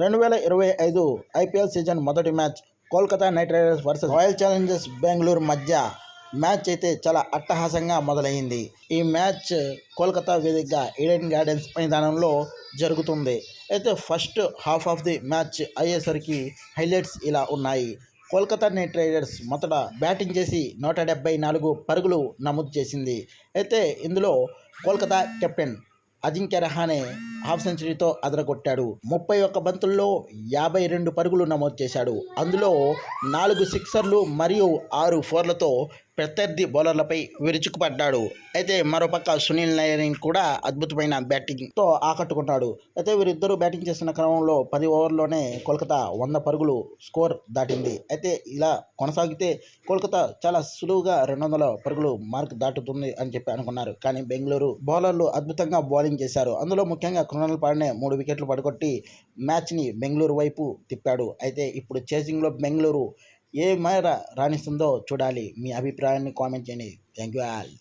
రెండు వేల ఇరవై ఐదు ఐపీఎల్ సీజన్ మొదటి match Kolkata Knight Riders versus Royal Challengers Bengaluru మధ్య మ్యాచ్ అయితే చాలా అట్టహాసంగా మొదలైంది. ఈ మ్యాచ్ కోల్కతా వేదికగా ఈడెన్ గార్డెన్స్ మైదానంలో జరుగుతుంది. అయితే first half of the match అయ్యేసరికి హైలైట్స్ ఇలా ఉన్నాయి. కోల్కతా నైట్ రైడర్స్ మొదట బ్యాటింగ్ చేసి నూట డెబ్బై నాలుగు పరుగులు నమోదు చేసింది. అయితే ఇందులో కోల్కతా కెప్టెన్ అజింక్య రహానే హాఫ్ సెంచరీతో అదరగొట్టాడు. ముప్పై ఒక్క బంతుల్లో యాభై రెండు పరుగులు నమోదు చేశాడు. అందులో నాలుగు సిక్సర్లు మరియు ఆరు ఫోర్లతో ప్రత్యర్థి బౌలర్లపై విరుచుకుపడ్డాడు. అయితే మరోపక్క సునీల్ నయరిన్ కూడా అద్భుతమైన బ్యాటింగ్తో ఆకట్టుకున్నాడు అయితే వీరిద్దరూ బ్యాటింగ్ చేస్తున్న క్రమంలో పది ఓవర్లోనే కోల్కతా వంద పరుగులు స్కోర్ దాటింది. అయితే ఇలా కొనసాగితే కోల్కతా చాలా సులువుగా రెండు వందల పరుగులు మార్క్ దాటుతుంది అని చెప్పి అనుకున్నారు. కానీ బెంగళూరు బౌలర్లు అద్భుతంగా బౌలింగ్ చేశారు. అందులో ముఖ్యంగా కృణాల్ పాడనే మూడు వికెట్లు పడగొట్టి మ్యాచ్ని బెంగళూరు వైపు తిప్పాడు. అయితే ఇప్పుడు చేసింగ్లో బెంగళూరు ఏ మేర రాణిస్తుందో చూడాలి. మీ అభిప్రాయాన్ని కామెంట్ చేయండి. Thank you all.